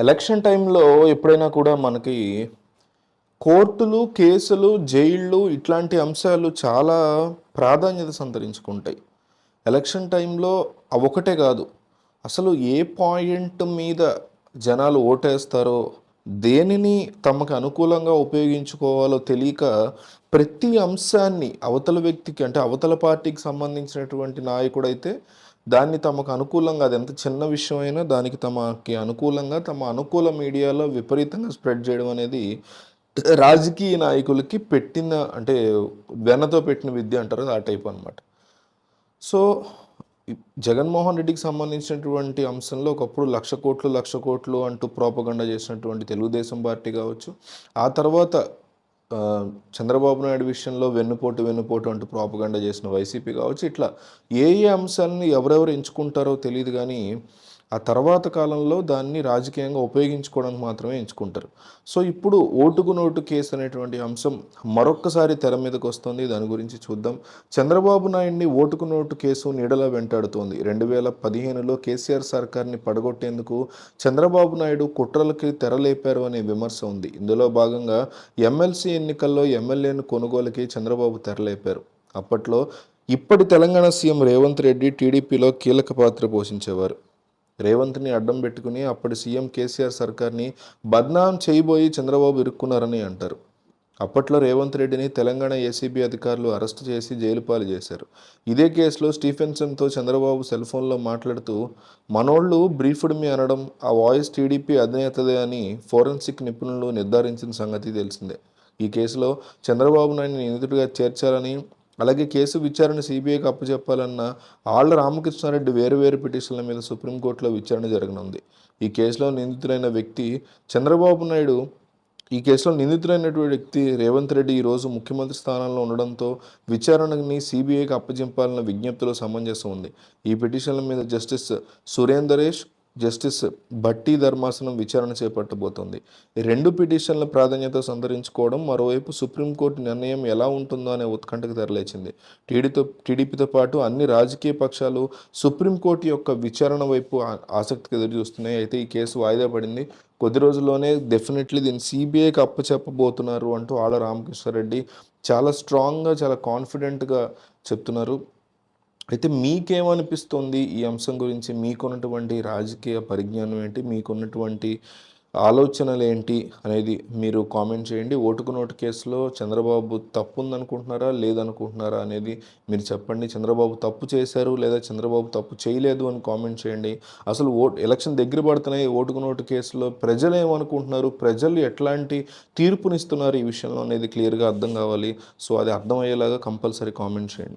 Election టైంలో ఎప్పుడైనా కూడా మనకి కోర్టులు కేసులు జైళ్ళు ఇట్లాంటి అంశాలు చాలా ప్రాధాన్యత సంతరించుకుంటాయి. ఎలక్షన్ టైంలో ఒకటే కాదు. అసలు ఏ పాయింట్ మీద జనాలు ఓటేస్తారో దేనిని తమకు అనుకూలంగా ఉపయోగించుకోవాలో తెలియక ప్రతి అంశాన్ని అవతల వ్యక్తికి అంటే అవతల పార్టీకి సంబంధించినటువంటి నాయకుడైతే దాన్ని తమకు అనుకూలంగా అది ఎంత చిన్న విషయమైనా దానికి తమకి అనుకూలంగా తమ అనుకూల మీడియాలో విపరీతంగా స్ప్రెడ్ చేయడం అనేది రాజకీయ నాయకులకి పెట్టిన అంటే వెనతో పెట్టిన విద్య అంటారు ఆ టైప్ అనమాట సో జగన్మోహన్ రెడ్డికి సంబంధించినటువంటి అంశంలో ఒకప్పుడు లక్ష కోట్లు లక్ష కోట్లు అంటూ ప్రోపగండ చేసినటువంటి తెలుగుదేశం పార్టీ కావచ్చు ఆ తర్వాత చంద్రబాబు నాయుడు విషయంలో వెన్నుపోటు వెన్నుపోటు అంటూ ప్రాపగండ చేసిన వైసీపీ కావచ్చు ఇట్లా ఏ ఏ అంశాలని ఎవరెవరు ఎంచుకుంటారో తెలియదు కానీ ఆ తర్వాత కాలంలో దాన్ని రాజకీయంగా ఉపయోగించుకోవడానికి మాత్రమే ఎంచుకుంటారు. సో ఇప్పుడు ఓటుకు నోటు కేసు అనేటువంటి అంశం మరొక్కసారి తెర మీదకి వస్తుంది. దాని గురించి చూద్దాం. చంద్రబాబు నాయుడిని ఓటుకు నోటు కేసు నీడలా వెంటాడుతోంది. రెండు వేల పదిహేనులో కేసీఆర్ సర్కార్ని పడగొట్టేందుకు చంద్రబాబు నాయుడు కుట్రలకి తెరలేపారు అనే విమర్శ ఉంది. ఇందులో భాగంగా ఎమ్మెల్సీ ఎన్నికల్లో ఎమ్మెల్యేను కొనుగోలుకి చంద్రబాబు తెరలేపారు అప్పట్లో ఇప్పటి తెలంగాణ సీఎం రేవంత్ రెడ్డి టీడీపీలో కీలక పాత్ర పోషించేవారు. రేవంత్ని అడ్డం పెట్టుకుని అప్పటి సీఎం కేసీఆర్ సర్కార్ని బద్నాం చేయబోయి చంద్రబాబు ఇరుక్కున్నారని అంటారు. అప్పట్లో రేవంత్ రెడ్డిని తెలంగాణ ఏసీబీ అధికారులు అరెస్టు చేసి జైలుపాలు చేశారు. ఇదే కేసులో స్టీఫెన్సన్తో చంద్రబాబు సెల్ ఫోన్లో మాట్లాడుతూ మనోళ్ళు బ్రీఫ్డ్ మీ అనడం ఆ వాయిస్ టీడీపీ అధినేతదే అని ఫోరెన్సిక్ నిపుణులు నిర్ధారించిన సంగతి తెలిసిందే. ఈ కేసులో చంద్రబాబు నాయుడిని నిందితుడిగా చేర్చాలని అలాగే కేసు విచారణ సిబిఐకి అప్పచెప్పాలన్న ఆళ్ళ రామకృష్ణారెడ్డి వేరు వేరు పిటిషన్ల మీద సుప్రీంకోర్టులో విచారణ జరగనుంది. ఈ కేసులో నిందితులైన వ్యక్తి చంద్రబాబు నాయుడు ఈ కేసులో నిందితులైనటువంటి వ్యక్తి రేవంత్ రెడ్డి ఈరోజు ముఖ్యమంత్రి స్థానంలో ఉండడంతో విచారణని సిబిఐకి అప్పచెప్పాలన్న విజ్ఞప్తిలో సమంజసం ఉంది. ఈ పిటిషన్ల మీద జస్టిస్ సురేందరేష్ జస్టిస్ భట్టి ధర్మాసనం విచారణ చేపట్టబోతోంది. రెండు పిటిషన్ల ప్రాధాన్యత సంతరించుకోవడం మరోవైపు సుప్రీంకోర్టు నిర్ణయం ఎలా ఉంటుందో అనే ఉత్కంఠకు తెరలేచింది. టీడీతో టీడీపీతో పాటు అన్ని రాజకీయ పక్షాలు సుప్రీంకోర్టు యొక్క విచారణ వైపు ఆసక్తికి ఎదురు చూస్తున్నాయి అయితే ఈ కేసు వాయిదా పడింది. కొద్ది రోజుల్లోనే డెఫినెట్లీ దీన్ని సిబిఐకి అప్పచెప్పబోతున్నారు అంటూ ఆళ్ళ రామకృష్ణారెడ్డి చాలా స్ట్రాంగ్గా చాలా కాన్ఫిడెంట్గా చెప్తున్నారు. అయితే మీకేమనిపిస్తుంది ఈ అంశం గురించి? మీకున్నటువంటి రాజకీయ పరిజ్ఞానం ఏంటి? మీకున్నటువంటి ఆలోచనలు ఏంటి అనేది మీరు కామెంట్ చేయండి. ఓటుకు నోటు కేసులో చంద్రబాబు తప్పు ఉందనుకుంటున్నారా లేదనుకుంటున్నారా అనేది మీరు చెప్పండి. చంద్రబాబు తప్పు చేశారు లేదా చంద్రబాబు తప్పు చేయలేదు అని కామెంట్ చేయండి. అసలు ఓట్ ఎలక్షన్ దగ్గర పడుతున్నాయి. ఓటుకు నోటు కేసులో ప్రజలు ఏమనుకుంటున్నారు? ప్రజలు ఎట్లాంటి తీర్పునిస్తున్నారు? ఈ విషయంలో అనేది క్లియర్గా అర్థం కావాలి. సో అది అర్థమయ్యేలాగా కంపల్సరీ కామెంట్ చేయండి.